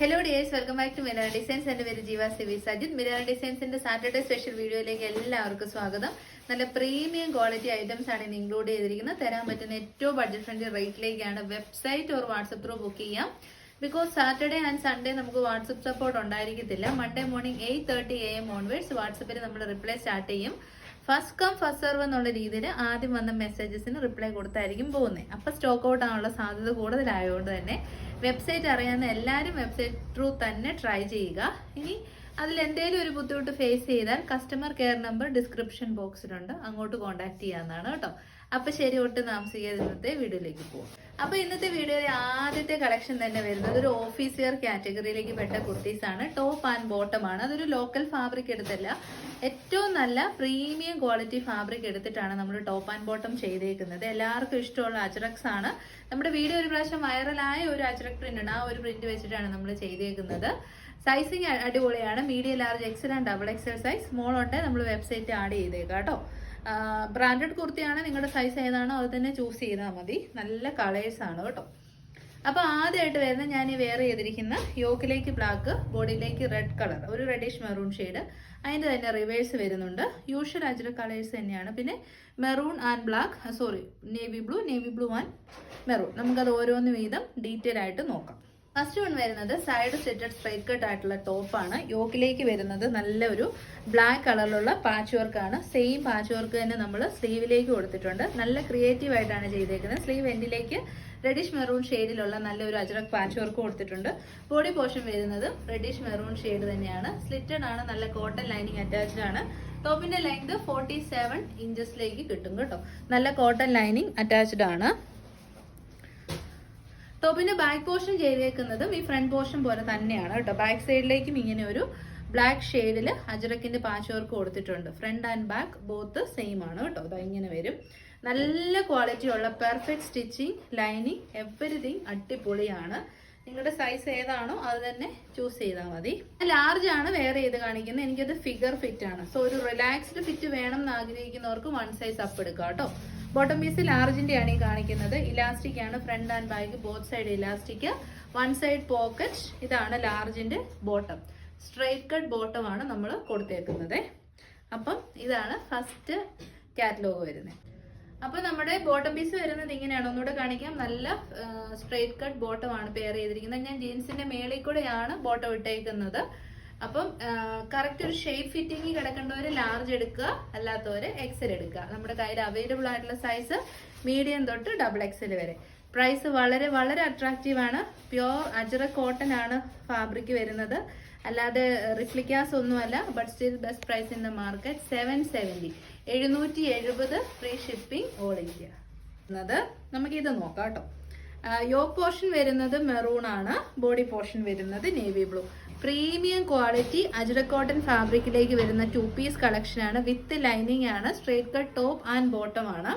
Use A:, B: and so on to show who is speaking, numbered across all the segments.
A: Hello dears welcome back to mineral designs എന്റെ പേര് Jeeva CV Sajith. Mineral ഡിസൈൻസിന്റെ സാറ്റർഡേ സ്പെഷ്യൽ വീഡിയോയിലേക്ക് എല്ലാവർക്കും സ്വാഗതം. നല്ല പ്രീമിയം ക്വാളിറ്റി ഐറ്റംസ് ആണ് ഇന്ന് ഇൻക്ലൂഡ് ചെയ്തിരിക്കുന്നത്. തരാൻ പറ്റുന്ന ഏറ്റവും budget friendly റേറ്റിലേക്കാണ് website or WhatsApp through book ചെയ്യാം. ബിക്കോസ് സാറ്റർഡേ ആൻഡ് സൺഡേ നമുക്ക് WhatsApp support ഉണ്ടായിരിക്കത്തില്ല. Monday morning eight thirty A M onwards വാട്സപ്പിൽ നമ്മൾ റിപ്ലൈ സ്റ്റാർട്ട് ചെയ്യും. ഫസ്റ്റ് കം ഫസ്റ്റ് സെർവ് എന്നുള്ള രീതിയിൽ ആദ്യം വന്ന മെസ്സേജസിന് റിപ്ലൈ കൊടുത്തായിരിക്കും പോകുന്നത് അപ്പോൾ സ്റ്റോക്ക് ഔട്ട് ആവാനുള്ള സാധ്യത കൂടുതലായതുകൊണ്ട് തന്നെ വെബ്സൈറ്റ് അറിയാവുന്ന എല്ലാവരും വെബ്സൈറ്റ് ത്രൂ തന്നെ ട്രൈ ചെയ്യുക. ഇനി അതിൽ എന്തെങ്കിലും ഒരു ബുദ്ധിമുട്ട് ഫേസ് ചെയ്താൽ കസ്റ്റമർ കെയർ നമ്പർ ഡിസ്ക്രിപ്ഷൻ ബോക്സിലുണ്ട് അങ്ങോട്ട് കോൺടാക്ട് ചെയ്യാവുന്നതാണ് കേട്ടോ. അപ്പൊ ശരി ഒട്ടും താമസിക്കാതെ ഇന്നത്തെ വീഡിയോയിലേക്ക് പോകും അപ്പൊ ഇന്നത്തെ വീഡിയോയിലെ ആദ്യത്തെ കളക്ഷൻ തന്നെ വരുന്നത് ഒരു ഓഫീസ് വെയർ കാറ്റഗറിയിലേക്ക് പെട്ട കുർത്തീസ് ആണ് ടോപ്പ് ആൻഡ് ബോട്ടം ആണ്. അതൊരു ലോക്കൽ ഫാബ്രിക് എടുത്തല്ല. ഏറ്റവും നല്ല പ്രീമിയം ക്വാളിറ്റി ഫാബ്രിക് എടുത്തിട്ടാണ് നമ്മൾ ടോപ്പ് ആൻഡ് ബോട്ടം ചെയ്തേക്കുന്നത്. എല്ലാവർക്കും ഇഷ്ടമുള്ള അജ്രക്സ് ആണ്. നമ്മുടെ വീഡിയോ ഒരു പ്രാവശ്യം വൈറലായ ഒരു അജ്രക് പ്രിന്റ് ആ ഒരു പ്രിന്റ് വെച്ചിട്ടാണ് നമ്മൾ ചെയ്തേക്കുന്നത്. സൈസിങ് അടിപൊളിയാണ്. Medium large XL and double XL size small ഉണ്ട്. നമ്മൾ വെബ്സൈറ്റ് ആഡ് ചെയ്തേക്കാം കേട്ടോ. ബ്രാൻഡഡ് കുർത്തിയാണ് നിങ്ങളുടെ സൈസ് ഏതാണോ അത് തന്നെ ചൂസ് ചെയ്താൽ മതി. നല്ല കളേഴ്സ് ആണ് കേട്ടോ. അപ്പോൾ ആദ്യമായിട്ട് വരുന്ന ഞാൻ ഈ വെയർ ചെയ്തിരിക്കുന്ന യോക്കിലേക്ക് ബ്ലാക്ക് ബോഡിയിലേക്ക് റെഡ് കളർ ഒരു റെഡിഷ് മെറൂൺ ഷെയ്ഡ് അതിന്റെ തന്നെ റിവേഴ്സ് വരുന്നുണ്ട്. യൂഷ്വൽ അജ്ര കളേഴ്സ് തന്നെയാണ്. പിന്നെ maroon and black sorry navy blue navy blue and maroon നമുക്കത് ഓരോന്ന് വീതം ഡീറ്റെയിൽ ആയിട്ട് നോക്കാം. ഫസ്റ്റ് വൺ വരുന്നത് സൈഡ് സെറ്റഡ് സ്ട്രൈറ്റ് കട്ട് ആയിട്ടുള്ള ടോപ്പാണ് യോക്കിലേക്ക് വരുന്നത് നല്ല ഒരു ബ്ലാക്ക് കളറിലുള്ള പാച്ച് വർക്കാണ് സെയിം പാച്ച് വർക്ക് തന്നെ നമ്മൾ സ്ലീവിലേക്ക് കൊടുത്തിട്ടുണ്ട്. നല്ല ക്രിയേറ്റീവ് ആയിട്ടാണ് ചെയ്തേക്കുന്നത്. സ്ലീവ് എൻഡിലേക്ക് റെഡിഷ് മെറൂൺ ഷെയ്ഡിലുള്ള നല്ലൊരു അജറക് പാച്ച് വർക്ക് കൊടുത്തിട്ടുണ്ട്. ബോഡി പോർഷൻ വരുന്നത് റെഡിഷ് മെറൂൺ ഷെയ്ഡ് തന്നെയാണ്. സ്ലിറ്റഡ് ആണ് നല്ല കോട്ടൺ ലൈനിങ് അറ്റാച്ച്ഡ് ആണ്. ടോപ്പിന്റെ ലെങ്ത് ഫോർട്ടി സെവൻ ഇഞ്ചസിലേക്ക് കിട്ടും കേട്ടോ. നല്ല കോട്ടൺ ലൈനിങ് അറ്റാച്ച്ഡ് ആണ്. ടോപ്പിന്റെ ബാക്ക് പോർഷൻ ചെയ്തേക്കുന്നതും ഈ ഫ്രണ്ട് പോർഷൻ പോലെ തന്നെയാണ് കേട്ടോ. ബാക്ക് സൈഡിലേക്കും ഇങ്ങനെ ഒരു ബ്ലാക്ക് ഷെയ്ഡിൽ അജറക്കിന്റെ പാച്ച് വർക്ക് കൊടുത്തിട്ടുണ്ട്. Front and back both same ആണ് കേട്ടോ. അതാ ഇങ്ങനെ വരും. നല്ല ക്വാളിറ്റി ഉള്ള പെർഫെക്റ്റ് സ്റ്റിച്ചിങ് ലൈനിങ് എവറിഥിങ് അടിപൊളിയാണ്. നിങ്ങളുടെ സൈസ് ഏതാണോ അത് തന്നെ ചൂസ് ചെയ്താൽ മതി. ലാർജ് ആണ് വേറെ ചെയ്ത് കാണിക്കുന്നത്? എനിക്കത് ഫിഗർ ഫിറ്റ് ആണ്. സോ ഒരു റിലാക്സ്ഡ് ഫിറ്റ് വേണം എന്ന് ആഗ്രഹിക്കുന്നവർക്ക് വൺ സൈസ് അപ്പ് എടുക്കാം കേട്ടോ. ബോട്ടം പീസ് ലാർജിന്റെ ആണ് ഈ കാണിക്കുന്നത്. ഇലാസ്റ്റിക് ആണ് front and back both side elastic one side pocket ഇതാണ് ലാർജിന്റെ ബോട്ടം സ്ട്രൈറ്റ് കട്ട് ബോട്ടം ആണ് നമ്മൾ കൊടുത്തേക്കുന്നത്. അപ്പം ഇതാണ് ഫസ്റ്റ് കാറ്റലോഗ് വരുന്നത്. അപ്പൊ നമ്മുടെ ബോട്ടം പീസ് വരുന്നത് ഇങ്ങനെയാണ്. ഒന്നുകൂടെ കാണിക്കാം. നല്ല സ്ട്രൈറ്റ് കട്ട് ബോട്ടം ആണ് പെയർ ചെയ്തിരിക്കുന്നത്. ഞാൻ ജീൻസിന്റെ മേളിൽ കൂടെയാണ് ബോട്ടം ഇട്ടേക്കുന്നത്. അപ്പം കറക്റ്റ് ഒരു ഷേപ്പ് ഫിറ്റിംഗ് കിടക്കേണ്ടവർ ലാർജ് എടുക്കുക അല്ലാത്തവർ എക്സൽ എടുക്കുക. നമ്മുടെ കയ്യിൽ അവൈലബിൾ ആയിട്ടുള്ള സൈസ് മീഡിയം തൊട്ട് ഡബിൾ എക്സൽ വരെ. പ്രൈസ് വളരെ വളരെ അട്രാക്റ്റീവ് ആണ്. പ്യോർ അജറ കോട്ടൺ ആണ് ഫാബ്രിക് വരുന്നത്. അല്ലാതെ റിഫ്ലിക്കാസ് ഒന്നുമല്ല but still best price in the market seven seventy എഴുന്നൂറ്റി എഴുപത് ഫ്രീ ഷിപ്പിംഗ് ഓൾ ഇന്ത്യ എന്നത് നമുക്കിത് നോക്കാം കേട്ടോ. യോക്ക് പോർഷൻ വരുന്നത് മെറൂൺ ആണ്. ബോഡി പോർഷൻ വരുന്നത് navy blue premium quality അജുര cotton ഫാബ്രിക്കിലേക്ക് വരുന്ന ടു പീസ് കളക്ഷനാണ് വിത്ത് ലൈനിങ് ആണ്. Straight cut top and bottom ആണ്.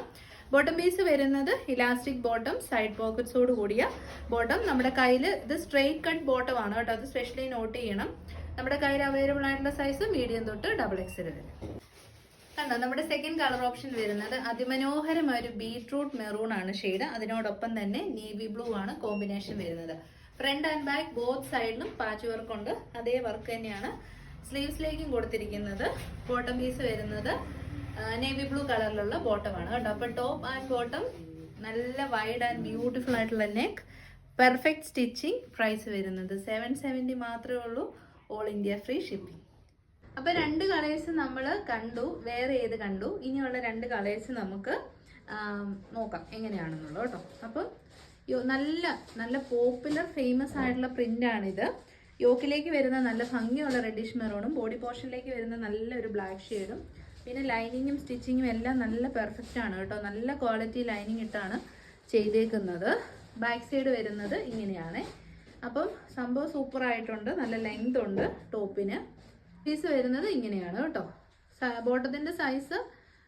A: ബോട്ടം പീസ് വരുന്നത് ഇലാസ്റ്റിക് ബോട്ടം സൈഡ് പോക്കറ്റ്സോട് കൂടിയ ബോട്ടം നമ്മുടെ കയ്യിൽ ഇത് സ്ട്രേറ്റ് കട്ട് ബോട്ടം ആണ് കേട്ടോ. അത് സ്പെഷ്യലി നോട്ട് ചെയ്യണം. നമ്മുടെ കയ്യിൽ അവൈലബിൾ ആയിട്ടുള്ള സൈസ് മീഡിയം തൊട്ട് ഡബിൾ എക്സൽ വരെ. കണ്ടോ? നമ്മുടെ സെക്കൻഡ് കളർ ഓപ്ഷൻ വരുന്നത് അതിമനോഹരമായ ഒരു ബീട്രൂട്ട് മെറൂൺ ആണ് ഷെയ്ഡ് അതിനോടൊപ്പം തന്നെ നേവി ബ്ലൂ ആണ് കോമ്പിനേഷൻ വരുന്നത്. ഫ്രണ്ട് ആൻഡ് ബാക്ക് ബോത്ത് സൈഡിലും പാച്ച് വർക്ക് ഉണ്ട് അതേ വർക്ക് തന്നെയാണ്. സ്ലീവ്സിലേക്കും കൊടുത്തിരിക്കുന്നത്. ബോട്ടം പീസ് വരുന്നത് നേവി ബ്ലൂ കളറിലുള്ള ബോട്ടമാണ് കേട്ടോ. അപ്പൊ ടോപ്പ് ആൻഡ് ബോട്ടം നല്ല വൈഡ് ആൻഡ് ബ്യൂട്ടിഫുൾ ആയിട്ടുള്ള നെക്ക്. പെർഫെക്റ്റ് സ്റ്റിച്ചിങ് പ്രൈസ് വരുന്നത് സെവൻ സെവന്റി മാത്രമേ ഉള്ളൂ. All India free shipping. അപ്പൊ രണ്ട് കളേഴ്സ് നമ്മൾ കണ്ടു. വേറെ ഏത് കണ്ടു? ഇനിയുള്ള രണ്ട് കളേഴ്സ് നമുക്ക് നോക്കാം. എങ്ങനെയാണെന്നുള്ളൂ കേട്ടോ. അപ്പം നല്ല നല്ല പോപ്പുലർ ഫേമസ് ആയിട്ടുള്ള പ്രിന്റ് ആണിത്. യോക്കിലേക്ക് വരുന്ന നല്ല ഭംഗിയുള്ള റെഡിഷ് മെറൂണും ബോഡി പോർഷനിലേക്ക് വരുന്ന നല്ലൊരു ബ്ലാക്ക് ഷെയ്ഡും പിന്നെ ലൈനിങ്ങും സ്റ്റിച്ചിങ്ങും എല്ലാം നല്ല പെർഫെക്റ്റ് ആണ് കേട്ടോ. നല്ല ക്വാളിറ്റി ലൈനിങ് ഇട്ടാണ് ചെയ്തേക്കുന്നത്. ബാക്ക് സൈഡ് വരുന്നത് ഇങ്ങനെയാണ്. അപ്പം സംഭവം സൂപ്പർ ആയിട്ടുണ്ട്. നല്ല ലെങ്ത് ഉണ്ട് ടോപ്പിന്. പീസ് വരുന്നത് ഇങ്ങനെയാണ് കേട്ടോ. ബോട്ടത്തിന്റെ size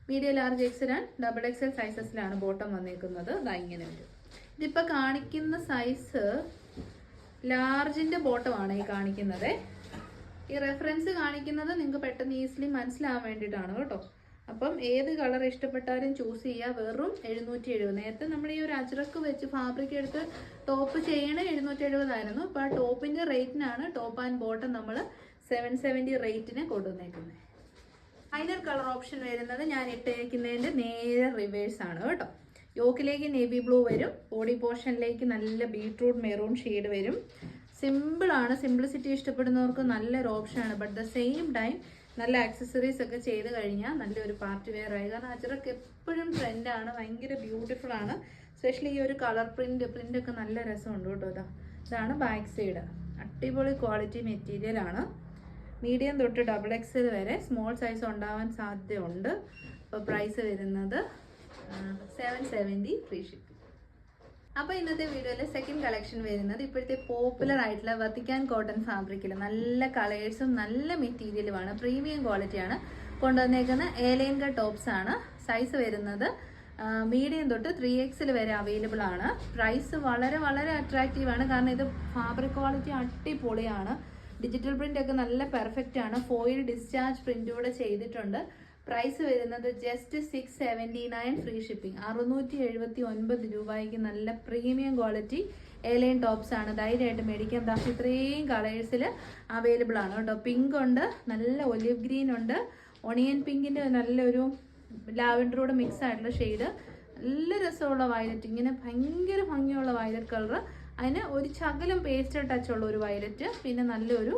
A: medium large XL and double XL സൈസസിലാണ് bottom വന്നേക്കുന്നത്. ഇതാ ഇങ്ങനെ വരും. ഇതിപ്പോ കാണിക്കുന്ന സൈസ് ലാർജിന്റെ ബോട്ടമാണ് ഈ കാണിക്കുന്നത്. ഈ റെഫറൻസ് കാണിക്കുന്നത് നിങ്ങൾക്ക് പെട്ടെന്ന് ഈസിലി മനസ്സിലാവാൻ വേണ്ടിയിട്ടാണ് കേട്ടോ. അപ്പം ഏത് കളർ ഇഷ്ടപ്പെട്ടാലും ചൂസ് ചെയ്യുക വെറും എഴുന്നൂറ്റി എഴുപത് നേരത്തെ നമ്മൾ ഈ ഒരു അജ്രക്ക് വെച്ച് ഫാബ്രിക് എടുത്ത് ടോപ്പ് ചെയ്യണ എഴുന്നൂറ്റി എഴുപതായിരുന്നു അപ്പോൾ ആ ടോപ്പിന്റെ റേറ്റിനാണ് ടോപ്പ് ആൻഡ് ബോട്ടം നമ്മൾ സെവൻ സെവന്റി റേറ്റിന് കൊണ്ടുവന്നേക്കുന്നത് ഫൈനൽ കളർ ഓപ്ഷൻ വരുന്നത് ഞാൻ ഇട്ടേക്കുന്നതിന്റെ നേരെ റിവേഴ്സാണ് കേട്ടോ. യോക്കിലേക്ക് നേവി ബ്ലൂ വരും. ബോഡി പോർഷനിലേക്ക് നല്ല ബീട്രൂട്ട് മെറൂൺ ഷെയ്ഡ് വരും. സിമ്പിളാണ് സിംപ്ലിസിറ്റി ഇഷ്ടപ്പെടുന്നവർക്ക് നല്ലൊരു ഓപ്ഷനാണ് ബട്ട് ദ സെയിം ടൈം നല്ല ആക്സസറീസ് ഒക്കെ ചെയ്ത് കഴിഞ്ഞാൽ നല്ലൊരു പാർട്ടി വെയർ ആയി. കാരണം അജറൊക്കെ എപ്പോഴും ട്രെൻഡാണ് ഭയങ്കര ബ്യൂട്ടിഫുൾ ആണ്. സ്പെഷ്യലി ഈ ഒരു കളർ പ്രിന്റ് പ്രിന്റ് ഒക്കെ നല്ല രസമുണ്ട് കേട്ടോ ഇതാ. ഇതാണ് ബാക്ക് സൈഡ് അടിപൊളി ക്വാളിറ്റി മെറ്റീരിയൽ ആണ്. മീഡിയം തൊട്ട് ഡബിൾ എക്സൽ വരെ സ്മോൾ സൈസ് ഉണ്ടാവാൻ സാധ്യതയുണ്ട്. അപ്പോൾ പ്രൈസ് വരുന്നത് സെവൻ സെവന്റി ഫ്രീ ഷിപ്പിംഗ് അപ്പോൾ ഇന്നത്തെ വീഡിയോയിലെ സെക്കൻഡ് കളക്ഷൻ വരുന്നത് ഇപ്പോഴത്തെ പോപ്പുലർ ആയിട്ടുള്ള വത്തിക്കാൻ കോട്ടൺ ഫാബ്രിക്കിൽ നല്ല കളേഴ്സും നല്ല മെറ്റീരിയലുമാണ് പ്രീമിയം ക്വാളിറ്റിയാണ് കൊണ്ടുവന്നേക്കുന്ന ഏലേങ്ക ടോപ്സ് ആണ്. സൈസ് വരുന്നത് മീഡിയം തൊട്ട് ത്രീ എക്സിൽ വരെ അവൈലബിൾ ആണ്. പ്രൈസ് വളരെ വളരെ അട്രാക്റ്റീവ് ആണ്. കാരണം ഇത് ഫാബ്രിക് ക്വാളിറ്റി അടിപൊളിയാണ്. ഡിജിറ്റൽ പ്രിന്റ് ഒക്കെ നല്ല പെർഫെക്റ്റ് ആണ്. ഫോയിൽ ഡിസ്ചാർജ് പ്രിന്റ് കൂടെ ചെയ്തിട്ടുണ്ട്. പ്രൈസ് വരുന്നത് just six seventy nine free shipping അറുന്നൂറ്റി എഴുപത്തി ഒൻപത് രൂപയ്ക്ക് നല്ല പ്രീമിയം ക്വാളിറ്റി എയർലൈൻ ടോപ്സ് ആണ്. ധൈര്യമായിട്ട് മേടിക്കാം ദാ ഇത്രയും കളേഴ്സിൽ അവൈലബിൾ ആണ് കേട്ടോ. പിങ്ക് ഉണ്ട് നല്ല ഒലിവ് ഗ്രീൻ ഉണ്ട്. ഒണിയൻ പിങ്കിന്റെ നല്ലൊരു ലാവൻഡറോട് മിക്സ് ആയിട്ടുള്ള ഷെയ്ഡ് നല്ല രസമുള്ള വയലറ്റ് ഇങ്ങനെ ഭയങ്കര ഭംഗിയുള്ള വയലറ്റ് കളർ അതിന് ഒരു ശകലം പേസ്റ്റൽ ടച്ചുള്ള ഒരു വയലറ്റ് പിന്നെ നല്ലൊരു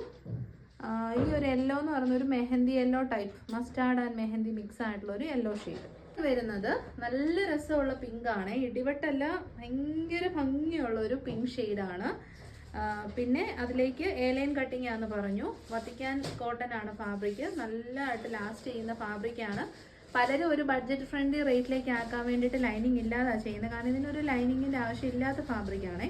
A: ഈ ഒരു യെല്ലോ എന്ന് പറയുന്ന ഒരു mehndi yellow type mustard and mehndi mix ആയിട്ടുള്ള ഒരു യെല്ലോ ഷെയ്ഡ് വരുന്നത് നല്ല രസമുള്ള പിങ്ക് ആണ്. ഇടിവെട്ടല്ല ഭയങ്കര ഭംഗിയുള്ള ഒരു പിങ്ക് ഷെയ്ഡാണ് പിന്നെ അതിലേക്ക് ഏലൈൻ കട്ടിംഗ് ആണെന്ന് പറഞ്ഞു. വത്തിക്കാൻ കോട്ടൺ ആണ് ഫാബ്രിക് നല്ലതായിട്ട് ലാസ്റ്റ് ചെയ്യുന്ന ഫാബ്രിക് ആണ്. പലരും ഒരു ബഡ്ജറ്റ് ഫ്രണ്ട്ലി റേറ്റിലേക്ക് ആക്കാൻ വേണ്ടിയിട്ട് ലൈനിങ് ഇല്ലാതാണ് ചെയ്യുന്നത്. കാരണം ഇതിനൊരു ലൈനിങ്ങിന്റെ ആവശ്യമില്ലാത്ത ഫാബ്രിക് ആണേ.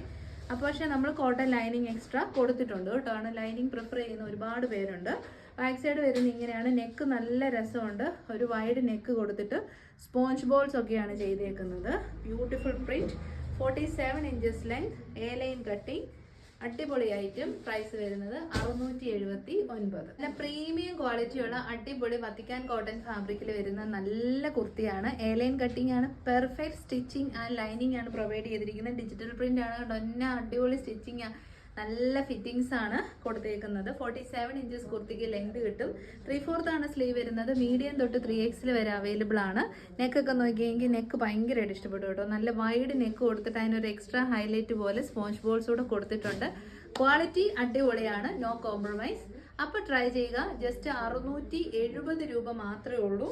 A: അപ്പോൾ പക്ഷേ നമ്മൾ കോട്ടൺ ലൈനിങ് എക്സ്ട്രാ കൊടുത്തിട്ടുണ്ട് കേട്ടോ. ആണ് ലൈനിങ് പ്രിഫർ ചെയ്യുന്ന ഒരുപാട് പേരുണ്ട്. ബാക്ക് സൈഡ് വരുന്ന ഇങ്ങനെയാണ്. നെക്ക് നല്ല രസമുണ്ട്. ഒരു വൈഡ് നെക്ക് കൊടുത്തിട്ട് സ്പോഞ്ച് ബോൾസ് ഒക്കെയാണ് ചെയ്തേക്കുന്നത്. Beautiful print forty seven inches length A line cutting അടിപൊളി ഐറ്റം പ്രൈസ് വരുന്നത് അറുന്നൂറ്റി എഴുപത്തി ഒൻപത് നല്ല പ്രീമിയം ക്വാളിറ്റിയുള്ള അടിപൊളി വത്തിക്കാൻ കോട്ടൺ ഫാബ്രിക്കിൽ വരുന്ന നല്ല കുർത്തിയാണ്. എയർലൈൻ കട്ടിംഗ് ആണ്. പെർഫെക്റ്റ് സ്റ്റിച്ചിങ് ആൻഡ് ലൈനിങ് ആണ് പ്രൊവൈഡ് ചെയ്തിരിക്കുന്നത്. ഡിജിറ്റൽ പ്രിന്റ് ആണ്. ഡൊന്ന അടിപൊളി സ്റ്റിച്ചിങ് നല്ല ഫിറ്റിങ്സ് ആണ് കൊടുത്തേക്കുന്നത്. ഫോർട്ടി സെവൻ ഇഞ്ചസ് കുർത്തിക്ക് ലെങ്ത് കിട്ടും. ത്രീ ഫോർത്ത് ആണ് സ്ലീവ് വരുന്നത്. മീഡിയം തൊട്ട് ത്രീ എക്സിൽ വരെ അവൈലബിൾ ആണ്. നെക്കൊക്കെ നോക്കിയെങ്കിൽ നെക്ക് ഭയങ്കരമായിട്ട് ഇഷ്ടപ്പെട്ടു കേട്ടോ. നല്ല വൈഡ് നെക്ക് കൊടുത്തിട്ട് അതിനൊരു എക്സ്ട്രാ ഹൈലൈറ്റ് പോലെ സ്പോഞ്ച് ബോൾസ് കൂടെ കൊടുത്തിട്ടുണ്ട്. ക്വാളിറ്റി അടിപൊളിയാണ്. നോ കോംപ്രമൈസ് അപ്പോൾ ട്രൈ ചെയ്യുക. ജസ്റ്റ് അറുന്നൂറ്റി എഴുപത് രൂപ മാത്രമേ ഉള്ളൂ.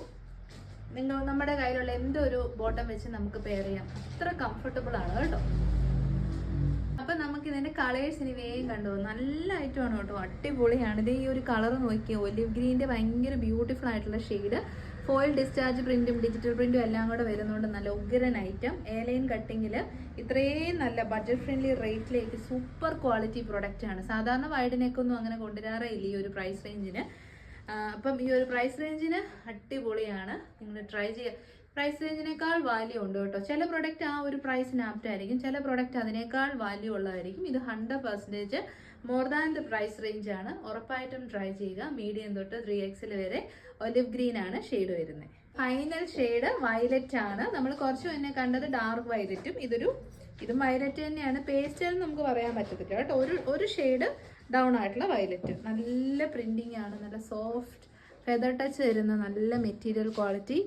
A: നിങ്ങൾ നമ്മുടെ കയ്യിലുള്ള എന്തൊരു ബോട്ടം വെച്ച് നമുക്ക് പെയർ ചെയ്യാം. അത്ര കംഫർട്ടബിൾ ആണ് കേട്ടോ. നമുക്ക് ഇതിന്റെ കളേഴ്സ് ഇനി വേഗം കണ്ടു നല്ല ഐറ്റമാണ് കേട്ടോ. അടിപൊളിയാണ്. ഇത് ഈ ഒരു കളർ നോക്കിയാൽ ഒലിവ് ഗ്രീന്റെ ഭയങ്കര ബ്യൂട്ടിഫുൾ ആയിട്ടുള്ള ഷെയ്ഡ് ഫോയിൽ ഡിസ്ചാർജ് പ്രിന്റും ഡിജിറ്റൽ പ്രിന്റും എല്ലാം കൂടെ വരുന്നുണ്ട് നല്ല ഉഗ്രൻ ഐറ്റം എയർലൈൻ കട്ടിങ്ങിൽ ഇത്രയും നല്ല ബഡ്ജറ്റ് ഫ്രണ്ട്ലി റേറ്റിലേക്ക് സൂപ്പർ ക്വാളിറ്റി പ്രൊഡക്റ്റ് ആണ്. സാധാരണ വൈഡിനേക്കൊന്നും അങ്ങനെ കൊണ്ടുവരാറേ ഇല്ല ഈ ഒരു പ്രൈസ് റേഞ്ചിന് അപ്പം ഈ ഒരു പ്രൈസ് റേഞ്ചിന് അടിപൊളിയാണ്. നിങ്ങൾ ട്രൈ ചെയ്യുക പ്രൈസ് റേഞ്ചിനേക്കാൾ വാല്യൂ ഉണ്ട് കേട്ടോ. ചില പ്രൊഡക്റ്റ് ആ ഒരു പ്രൈസിന് ആപ്റ്റ് ആയിരിക്കും. ചില പ്രൊഡക്റ്റ് അതിനേക്കാൾ വാല്യൂ ഉള്ളതായിരിക്കും. ഇത് hundred percentage more than the price range ആണ്. ഉറപ്പായിട്ടും ട്രൈ ചെയ്യുക. മീഡിയം തൊട്ട് ത്രീ എക്സിൽ വരെ ഒലിവ് ഗ്രീൻ ആണ് ഷെയ്ഡ് വരുന്നത് ഫൈനൽ ഷെയ്ഡ് വയലറ്റ് ആണ്. നമ്മൾ കുറച്ച് മുന്നേ കണ്ടത് ഡാർക്ക് വയലറ്റും ഇതൊരു ഇതും വയലറ്റ് തന്നെയാണ്. പേസ്റ്റൽ നമുക്ക് പറയാൻ പറ്റത്തില്ല കേട്ടോ. ഒരു ഒരു ഷെയ്ഡ് ഡൗൺ ആയിട്ടുള്ള വയലറ്റ് നല്ല പ്രിന്റിംഗ് ആണ് നല്ല സോഫ്റ്റ് ഫെദർ ടച്ച് തരുന്ന നല്ല മെറ്റീരിയൽ ക്വാളിറ്റി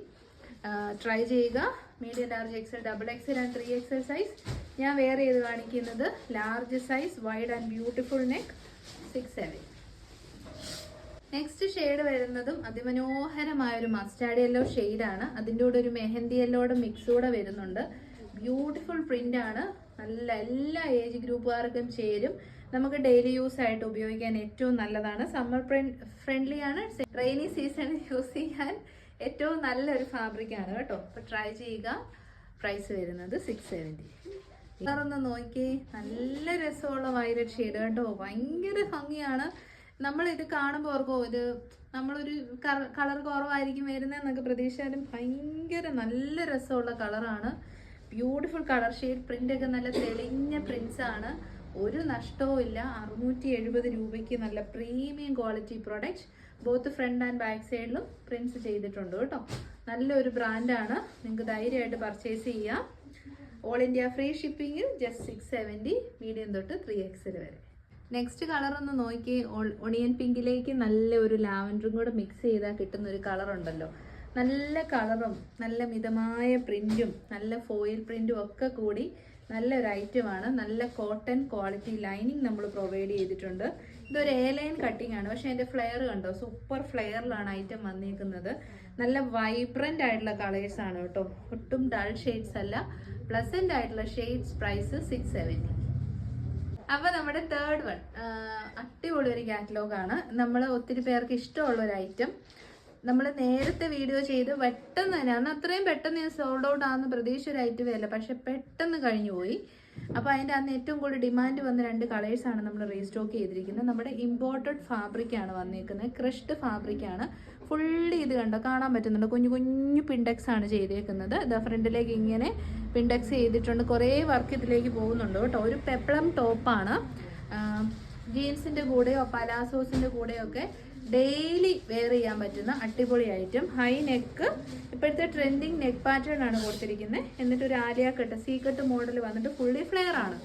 A: ട്രൈ ചെയ്യുക. Medium large XL double XL and three XL size ഞാൻ വെയർ ചെയ്ത് കാണിക്കുന്നത്? Large size wide and beautiful neck six seven next shade വരുന്നതും അതിമനോഹരമായ ഒരു മസ്റ്റാർഡ് യെല്ലോ ആണ്. അതിന്റെ കൂടെ ഒരു മെഹന്തി യെല്ലോയുടെ മിക്സ് കൂടെ വരുന്നുണ്ട്. ബ്യൂട്ടിഫുൾ പ്രിന്റ് ആണ്. നല്ല എല്ലാ ഏജ് ഗ്രൂപ്പുകാർക്കും ചേരും. നമുക്ക് ഡെയിലി യൂസ് ആയിട്ട് ഉപയോഗിക്കാൻ ഏറ്റവും നല്ലതാണ്. സമ്മർ ഫ്രണ്ട്ലി ആണ്. റെയിനി സീസൺ യൂസ് ചെയ്യാൻ ഏറ്റവും നല്ലൊരു ഫാബ്രിക് ആണ് കേട്ടോ. അപ്പോൾ ട്രൈ ചെയ്യുക. പ്രൈസ് വരുന്നത് സിക്സ് സെവന്റി കളറൊന്ന് നോക്കി നല്ല രസമുള്ള വയലറ്റ് ഷെയ്ഡ് കേട്ടോ. ഭയങ്കര ഭംഗിയാണ്. നമ്മൾ ഇത് കാണുമ്പോൾ ഓർക്കും ഇത് നമ്മളൊരു കളർ കുറവായിരിക്കും വരുന്നതെന്നൊക്കെ പ്രതീക്ഷിച്ചാലും ഭയങ്കര നല്ല രസമുള്ള കളറാണ് ബ്യൂട്ടിഫുൾ കളർ ഷെയ്ഡ് ഒക്കെ നല്ല തെളിഞ്ഞ പ്രിന്റ്സ് ആണ്. ഒരു നഷ്ടവും ഇല്ല. അറുന്നൂറ്റി എഴുപത് രൂപയ്ക്ക് നല്ല premium quality product both front and back സൈഡിലും പ്രിൻസ് ചെയ്തിട്ടുണ്ട് കേട്ടോ. നല്ലൊരു ബ്രാൻഡാണ് നിങ്ങൾക്ക് ധൈര്യമായിട്ട് പർച്ചേസ് ചെയ്യാം. ഓൾ ഇന്ത്യ ഫ്രീ ഷിപ്പിംഗിൽ ജസ്റ്റ് സിക്സ് സെവന്റി മീഡിയം തൊട്ട് ത്രീ എക്സിൽ വരെ. നെക്സ്റ്റ് കളർ ഒന്ന് നോക്കി. ഒണിയൻ പിങ്കിലേക്ക് നല്ല ഒരു ലാവൻഡറും കൂടെ മിക്സ് ചെയ്താൽ കിട്ടുന്ന ഒരു കളർ ഉണ്ടല്ലോ. നല്ല കളറും നല്ല മിതമായ പ്രിന്റും നല്ല ഫോയിൽ പ്രിന്റും ഒക്കെ കൂടി നല്ലൊരു ഐറ്റമാണ്. നല്ല കോട്ടൺ ക്വാളിറ്റി ലൈനിങ് നമ്മൾ പ്രൊവൈഡ് ചെയ്തിട്ടുണ്ട്. ഇതൊരു എ ലൈൻ കട്ടിംഗ് ആണ്. പക്ഷെ അതിന്റെ ഫ്ലെയർ കണ്ടോ? സൂപ്പർ ഫ്ലെയറിലാണ് ഐറ്റം വന്നിരിക്കുന്നത് നല്ല വൈബ്രന്റ് ആയിട്ടുള്ള കളേഴ്സ് ആണ് കേട്ടോ. ഒട്ടും ഡൾ ഷെയ്ഡ്സ് അല്ല. പ്ലസന്റ് ആയിട്ടുള്ള ഷെയ്ഡ്സ് പ്രൈസ് സിക്സ് സെവന്റി അപ്പൊ നമ്മുടെ തേർഡ് വൺ അടിപൊളി ഒരു കാറ്റലോഗാണ് നമ്മൾ ഒത്തിരി പേർക്ക് ഇഷ്ടമുള്ള ഒരു ഐറ്റം നമ്മൾ നേരത്തെ വീഡിയോ ചെയ്ത് പെട്ടെന്ന് തന്നെ അന്ന് അത്രയും പെട്ടെന്ന് ഞാൻ സോൾഡ് ഔട്ട് ആണെന്ന് പ്രതീക്ഷ ഒരു ഐറ്റമേ പക്ഷെ പെട്ടെന്ന് കഴിഞ്ഞു പോയി. അപ്പോൾ അതിന്റെ അന്ന് ഏറ്റവും കൂടുതൽ ഡിമാൻഡ് വന്ന രണ്ട് കളേഴ്സാണ് നമ്മൾ റീസ്റ്റോക്ക് ചെയ്തിരിക്കുന്നത്. നമ്മുടെ ഇമ്പോർട്ടഡ് ഫാബ്രിക് ആണ് വന്നിരിക്കുന്നത് ക്രഷ്ഡ് ഫാബ്രിക് ആണ്. ഫുള്ളി ഇത് കണ്ടോ? കാണാൻ പറ്റുന്നുണ്ട്. കുഞ്ഞു കുഞ്ഞു പിൻഡെക്സ് ആണ് ചെയ്തേക്കുന്നത്. ദ ഫ്രണ്ടിലേക്ക് ഇങ്ങനെ പിൻഡെക്സ് ചെയ്തിട്ടുണ്ട്. കുറേ വർക്ക് ഇതിലേക്ക് പോകുന്നുണ്ട് കേട്ടോ. ഒരു പെപ്ലം ടോപ്പാണ് ജീൻസിന്റെ കൂടെയോ പലാസോസിന്റെ കൂടെയോ ഒക്കെ ഡെയിലി വെയർ ചെയ്യാൻ പറ്റുന്ന അടിപൊളി ഐറ്റം. High neck. ഇപ്പോഴത്തെ ട്രെൻഡിങ് നെക്ക് പാറ്റേൺ ആണ് കൊടുത്തിരിക്കുന്നത്. എന്നിട്ട് ഒരു Alia cut C cut model വന്നിട്ട് ഫുള്ളി ഫ്ലെയർ ആണ്.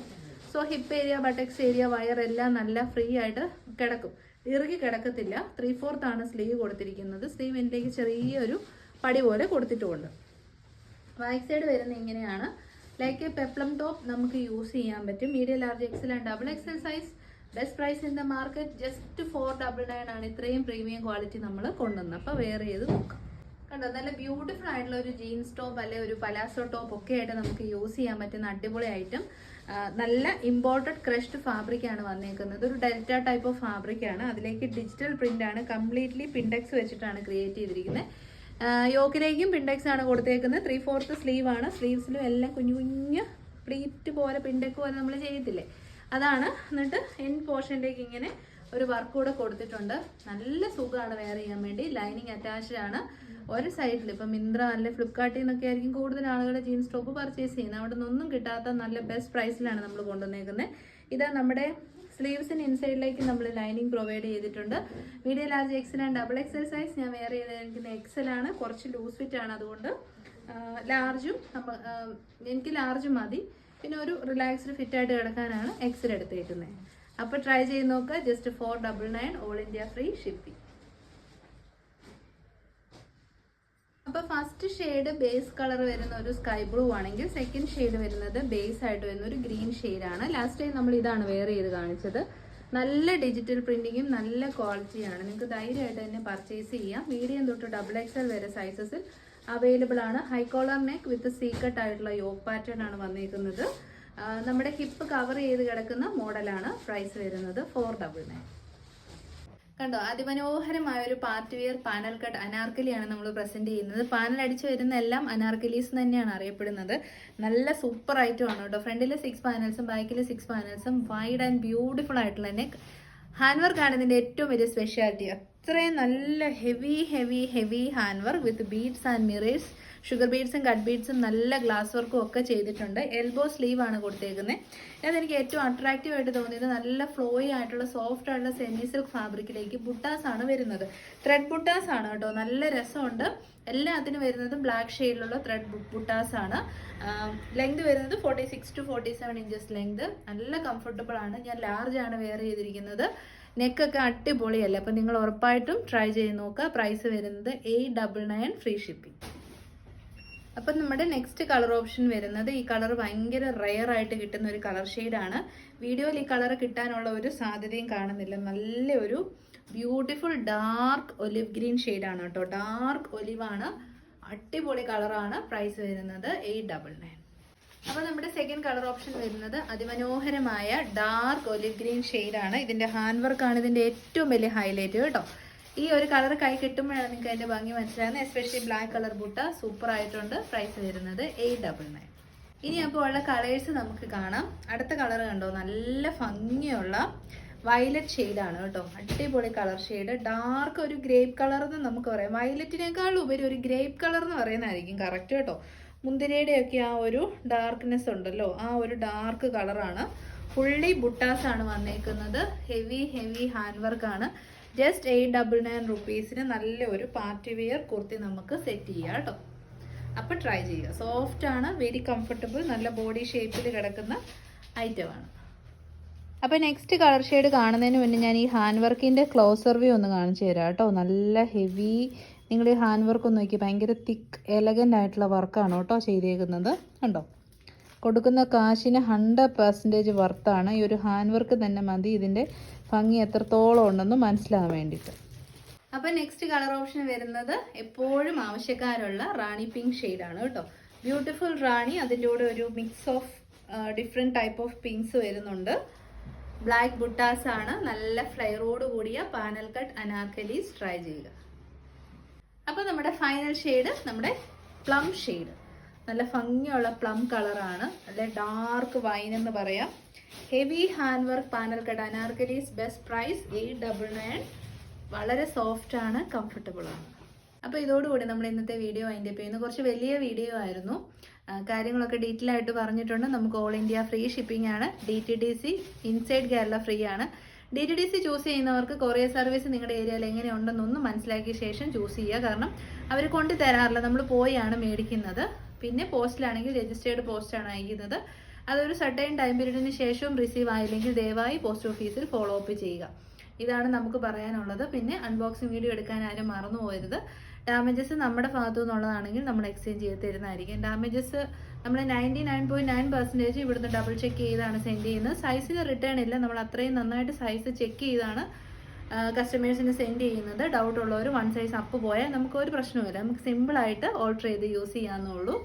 A: So hip area buttocks area wire എല്ലാം നല്ല ഫ്രീ ആയിട്ട് കിടക്കും. ഇറുകി കിടക്കത്തില്ല. ത്രീ ഫോർത്ത് ആണ് സ്ലീവ് കൊടുത്തിരിക്കുന്നത്. സ്ലീവ് എന്നിലേക്ക് ചെറിയൊരു പടി പോലെ കൊടുത്തിട്ടുമുണ്ട് ബാക്ക് സൈഡ് വരുന്നത് ഇങ്ങനെയാണ്. ലൈക്ക് എ പെപ്ലം ടോപ്പ് നമുക്ക് യൂസ് ചെയ്യാൻ പറ്റും. Medium large XL and double XL size best price in the market just four double nine ആണ് ഇത്രയും പ്രീമിയം ക്വാളിറ്റി നമ്മൾ കൊണ്ടുവന്നത്. അപ്പോൾ വെയർ ചെയ്ത് നോക്കാം. കണ്ടോ നല്ല ബ്യൂട്ടിഫുൾ ആയിട്ടുള്ള ഒരു ജീൻസ് ടോപ്പ് അല്ലെ ഒരു പലാസോ ടോപ്പ് ഒക്കെ ആയിട്ട് നമുക്ക് യൂസ് ചെയ്യാൻ പറ്റുന്ന അടിപൊളി ഐറ്റം നല്ല ഇമ്പോർട്ടഡ് ക്രഷ്ഡ് ഫാബ്രിക് ആണ് വന്നേക്കുന്നത്. ഒരു ഡെൽറ്റ ടൈപ്പ് ഓഫ് ഫാബ്രിക് ആണ്. അതിലേക്ക് ഡിജിറ്റൽ പ്രിന്റ് ആണ്. കംപ്ലീറ്റ്ലി പിൻഡെക്സ് വെച്ചിട്ടാണ് ക്രിയേറ്റ് ചെയ്തിരിക്കുന്നത്. യോക്കിലേക്കും പിൻഡെക്സ് ആണ് കൊടുത്തേക്കുന്നത്. ത്രീ ഫോർത്ത് സ്ലീവ് ആണ്. സ്ലീവ്സിലും എല്ലാം കുഞ്ഞു കുഞ്ഞ് പ്ലീറ്റ് പോലെ പിൻഡെക്ക് പോലെ നമ്മൾ ചെയ്യത്തില്ലേ? അതാണ്. എന്നിട്ട് എൻ പോർഷനിലേക്ക് ഇങ്ങനെ ഒരു വർക്ക് കൂടെ കൊടുത്തിട്ടുണ്ട്. നല്ല സുഖമാണ് വെയർ ചെയ്യാൻ വേണ്ടി. ലൈനിങ് അറ്റാച്ച്ഡ് ആണ്. ഒരു സൈഡിൽ ഇപ്പം മിന്ത്ര അല്ലെ ഫ്ലിപ്കാർട്ടിൽ നിന്നൊക്കെ ആയിരിക്കും കൂടുതൽ ആളുകൾ ജീൻസ് ടോപ്പ് പർച്ചേസ് ചെയ്യുന്നത്. അവിടെ നിന്നൊന്നും കിട്ടാത്ത നല്ല ബെസ്റ്റ് പ്രൈസിലാണ് നമ്മൾ കൊണ്ടുവന്നേക്കുന്നത് ഇതാ നമ്മുടെ സ്ലീവ്സിന് ഇൻസൈഡിലേക്ക് നമ്മൾ ലൈനിങ് പ്രൊവൈഡ് ചെയ്തിട്ടുണ്ട്. Medium large XL and double XL size ഞാൻ വെയർ ചെയ്തിരിക്കുന്ന എക്സൽ ആണ്. കുറച്ച് ലൂസ് ഫിറ്റ് ആണ് അതുകൊണ്ട് ലാർജും എനിക്ക് ലാർജും മതി. പിന്നെ ഒരു റിലാക്സ്ഡ് ഫിറ്റ് ആയിട്ട് കിടക്കാനാണ് എക്സൽ എടുത്തേക്കുന്നത് അപ്പോൾ ട്രൈ ചെയ്ത് നോക്കുക just four double nine all India free shipping അപ്പൊ ഫസ്റ്റ് ഷെയ്ഡ് ബേസ് കളർ വരുന്ന ഒരു സ്കൈ ബ്ലൂ ആണെങ്കിൽ സെക്കൻഡ് ഷെയ്ഡ് വരുന്നത് ബേസ് ആയിട്ട് വരുന്ന ഒരു ഗ്രീൻ ആണ്. ലാസ്റ്റ് ടൈം നമ്മൾ ഇതാണ് വെയർ ചെയ്ത് കാണിച്ചത്. നല്ല ഡിജിറ്റൽ പ്രിന്റിങ്ങും നല്ല ക്വാളിറ്റിയാണ് നിങ്ങൾക്ക് ധൈര്യമായിട്ട് തന്നെ പർച്ചേസ് ചെയ്യാം. മീഡിയം തൊട്ട് ഡബിൾ എക്സൽ വരെ സൈസസിൽ അവൈലബിൾ ആണ്. High collar neck with C cut ആയിട്ടുള്ള യോക്ക് പാറ്റേൺ ആണ് വന്നിരിക്കുന്നത്. നമ്മുടെ ഹിപ്പ് കവർ ചെയ്ത് കിടക്കുന്ന മോഡലാണ് പ്രൈസ് വരുന്നത് ഫോർ ഡബിൾ നയൻ കണ്ടോ അതിമനോഹരമായ ഒരു പാർട്ടി വെയർ പാനൽ കട്ട് അനാർക്കലിയാണ് നമ്മൾ പ്രസന്റ് ചെയ്യുന്നത്. പാനൽ അടിച്ചു വരുന്ന എല്ലാം അനാർക്കലീസ് തന്നെയാണ് അറിയപ്പെടുന്നത്. നല്ല സൂപ്പർ ഐറ്റം ആണ് കേട്ടോ. ഫ്രണ്ടിലെ സിക്സ് പാനൽസും ബാക്കിലെ സിക്സ് പാനൽസും വൈഡ് ആൻഡ് ബ്യൂട്ടിഫുൾ ആയിട്ടുള്ള തന്നെ ഹാൻഡ് ആണ് ഇതിന്റെ ഏറ്റവും വലിയ സ്പെഷ്യാലിറ്റി അത്രയും നല്ല heavy heavy heavy hand work with beads and mirrors sugar ബീഡ്സും cut ബീഡ്സും നല്ല ഗ്ലാസ് വർക്കും ഒക്കെ ചെയ്തിട്ടുണ്ട്. എൽബോ സ്ലീവ് ആണ് കൊടുത്തേക്കുന്നത് അതെനിക്ക് ഏറ്റവും അട്രാക്റ്റീവ് ആയിട്ട് തോന്നിയത് നല്ല ഫ്ലോയി ആയിട്ടുള്ള സോഫ്റ്റ് ആയിട്ടുള്ള സെമി സിൽക്ക് ഫാബ്രിക്കിലേക്ക് ബുട്ടാസ് ആണ് വരുന്നത്. ത്രെഡ് ബുട്ടാസ് ആണ് കേട്ടോ. നല്ല രസമുണ്ട്. എല്ലാത്തിനും വരുന്നത് ബ്ലാക്ക് ഷെയ്ഡിലുള്ള ത്രെഡ് ബുട്ടാസ് ആണ്. ലെങ്ത് വരുന്നത് forty six to forty seven inches length നല്ല കംഫർട്ടബിൾ ആണ്. ഞാൻ ലാർജ് ആണ് വെയർ ചെയ്തിരിക്കുന്നത്. നെക്കൊക്കെ അടിപൊളിയല്ലേ? അപ്പം നിങ്ങൾ ഉറപ്പായിട്ടും ട്രൈ ചെയ്ത് നോക്കുക. പ്രൈസ് വരുന്നത് eight double nine free shipping അപ്പം നമ്മുടെ നെക്സ്റ്റ് കളർ ഓപ്ഷൻ വരുന്നത് ഈ കളർ ഭയങ്കര റെയർ ആയിട്ട് കിട്ടുന്ന ഒരു കളർ ഷെയ്ഡാണ് വീഡിയോയിൽ ഈ കളർ കിട്ടാനുള്ള ഒരു സാധ്യതയും കാണുന്നില്ല. നല്ല ഒരു ബ്യൂട്ടിഫുൾ ഡാർക്ക് ഒലിവ് ഗ്രീൻ ഷെയ്ഡാണ് കേട്ടോ. ഡാർക്ക് ഒലിവാണ് അടിപൊളി കളറാണ് പ്രൈസ് വരുന്നത് എയ്റ്റ് ഡബിൾ നയൻ അപ്പോൾ നമ്മുടെ സെക്കൻഡ് കളർ ഓപ്ഷൻ വരുന്നത് അതിമനോഹരമായ ഡാർക്ക് ഒലിവ് ഗ്രീൻ ഷെയ്ഡാണ് ഇതിന്റെ ഹാൻഡ് ആണ് ഇതിന്റെ ഏറ്റവും വലിയ ഹൈലൈറ്റ് കേട്ടോ. ഈ ഒരു കളർ കൈ കിട്ടുമ്പോഴാണ് നിങ്ങൾക്ക് അതിന്റെ ഭംഗി മനസ്സിലാകുന്നത്. Especially black colour butta super ആയിട്ടുണ്ട്. പ്രൈസ് വരുന്നത് എയ്റ്റ് ഡബിൾ നയൻ ഇനി അപ്പോൾ ഉള്ള കളേഴ്സ് നമുക്ക് കാണാം. അടുത്ത കളർ കണ്ടോ? നല്ല ഭംഗിയുള്ള വയലറ്റ് ഷെയ്ഡാണ് കേട്ടോ. അടിപൊളി കളർ ഷെയ്ഡ് ഡാർക്ക് ഒരു ഗ്രേപ്പ് കളർ എന്ന് നമുക്ക് പറയാം. വയലറ്റിനേക്കാൾ ഉപരി ഒരു ഗ്രേപ്പ് കളർ എന്ന് പറയുന്നതായിരിക്കും കറക്റ്റ് കേട്ടോ. മുന്തിരിയുടെ ഒക്കെ ആ ഒരു ഡാർക്ക്നെസ് ഉണ്ടല്ലോ. ആ ഒരു ഡാർക്ക് കളറാണ് ഫുള്ളി ബുട്ടാസ് ആണ് വന്നേക്കുന്നത്. ഹെവി ഹെവി ഹാൻഡ് വർക്ക് ആണ്. ജസ്റ്റ് എയ്റ്റ് ഡബിൾ നയൻ റുപ്പീസിന് നല്ല ഒരു പാർട്ടി വെയർ കുർത്തി നമുക്ക് സെറ്റ് ചെയ്യാം കേട്ടോ. അപ്പോൾ ട്രൈ ചെയ്യുക. സോഫ്റ്റ് ആണ് വെരി കംഫർട്ടബിൾ നല്ല ബോഡി ഷേപ്പിൽ കിടക്കുന്ന ഐറ്റമാണ് അപ്പോൾ നെക്സ്റ്റ് കളർ ഷെയ്ഡ് കാണുന്നതിന് മുന്നേ ഞാൻ ഈ ഹാൻഡ് വർക്കിന്റെ ക്ലോസർ വ്യൂ ഒന്ന് കാണിച്ചു തരാം കേട്ടോ. നല്ല ഹെവി നിങ്ങൾ ഈ ഹാൻഡ് വർക്ക് ഒന്ന് നോക്കി ഭയങ്കര തിക്ക് എലഗന്റ് ആയിട്ടുള്ള വർക്കാണ് കേട്ടോ ചെയ്തേക്കുന്നത്. കണ്ടോ? കൊടുക്കുന്ന കാശിന് ഹൺഡ്രഡ് പെർസെന്റേജ് വർത്താണ് ഈ ഒരു ഹാൻഡ് വർക്ക് തന്നെ മതി. ഇതിന്റെ ഭംഗി എത്രത്തോളം ഉണ്ടെന്ന് മനസ്സിലാകാൻ വേണ്ടിയിട്ട്. അപ്പോൾ നെക്സ്റ്റ് കളർ ഓപ്ഷൻ വരുന്നത് എപ്പോഴും ആവശ്യക്കാരുള്ള റാണി പിങ്ക് ഷെയ്ഡാണ് കേട്ടോ. ബ്യൂട്ടിഫുൾ റാണി. അതിന്റെ കൂടെ ഒരു mix of different type of pinks വരുന്നുണ്ട്. ബ്ലാക്ക് ബുട്ടാസ് ആണ്. നല്ല ഫ്ലെയറോട് കൂടിയ പാനൽ കട്ട് അനാർക്കലീസ് ട്രൈ ചെയ്യുക. അപ്പോൾ നമ്മുടെ ഫൈനൽ ഷെയ്ഡ് നമ്മുടെ പ്ലം ഷെയ്ഡ്. നല്ല ഭംഗിയുള്ള പ്ലം കളറാണ്. നല്ല ഡാർക്ക് വൈൻ എന്ന് പറയാം. Heavy hand work panel cut Anarkalis best price eight double nine. വളരെ സോഫ്റ്റ് ആണ് കംഫർട്ടബിൾ ആണ്. അപ്പോൾ ഇതോടുകൂടി നമ്മൾ ഇന്നത്തെ വീഡിയോ അതിന്റെ ചെയ്യുന്നു. കുറച്ച് വലിയ വീഡിയോ ആയിരുന്നു. കാര്യങ്ങളൊക്കെ ഡീറ്റെയിൽ ആയിട്ട് പറഞ്ഞിട്ടുണ്ട്. നമുക്ക് ഓൾ ഇന്ത്യ ഫ്രീ ഷിപ്പിംഗ് ആണ്. D T D C inside Kerala free ആണ്. D T D C choose ചെയ്യുന്നവർക്ക് കൊറിയർ സർവീസ് നിങ്ങളുടെ ഏരിയയിൽ എങ്ങനെയുണ്ടെന്നൊന്ന് മനസ്സിലാക്കിയ ശേഷം ചൂസ് ചെയ്യുക. കാരണം അവർ കൊണ്ടു തരാറില്ല. നമ്മൾ പോയാണ് മേടിക്കുന്നത്. പിന്നെ പോസ്റ്റിലാണെങ്കിൽ രജിസ്റ്റേർഡ് പോസ്റ്റാണ് അയക്കുന്നത്. അതൊരു സർട്ടൈൻ ടൈം പീരീഡിന് ശേഷവും റിസീവ് ആയില്ലെങ്കിൽ ദയവായി പോസ്റ്റ് ഓഫീസിൽ ഫോളോ അപ്പ് ചെയ്യുക. ഇതാണ് നമുക്ക് പറയാനുള്ളത്. പിന്നെ അൺബോക്സിംഗ് വീഡിയോ എടുക്കാൻ ആരും മറന്നു പോകരുത് ഡാമേജസ് നമ്മുടെ ഭാഗത്തു നിന്നുള്ളതാണെങ്കിൽ നമ്മൾ എക്സ്ചേഞ്ച് ചെയ്ത് തരുന്നതായിരിക്കും. ഡാമേജസ് നമ്മൾ ninety nine point nine percentage ഇവിടുന്ന് ഡബിൾ ചെക്ക് ചെയ്താണ് സെൻഡ് ചെയ്യുന്നത്. സൈസിന് റിട്ടേൺ ഇല്ല. നമ്മൾ അത്രയും നന്നായിട്ട് സൈസ് ചെക്ക് ചെയ്താണ് കസ്റ്റമേഴ്സിന് സെൻഡ് ചെയ്യുന്നത്. ഡൗട്ട് ഉള്ളവർ വൺ സൈസ് അപ്പ് പോയാൽ നമുക്ക് ഒരു പ്രശ്നവുമില്ല നമുക്ക് സിമ്പിളായിട്ട് ഓർഡർ ചെയ്ത് യൂസ് ചെയ്യാമെന്നുള്ളൂ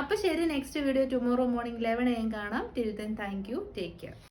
A: അപ്പോൾ ശരി next video tomorrow morning eleven M കാണാം. Till then thank you take care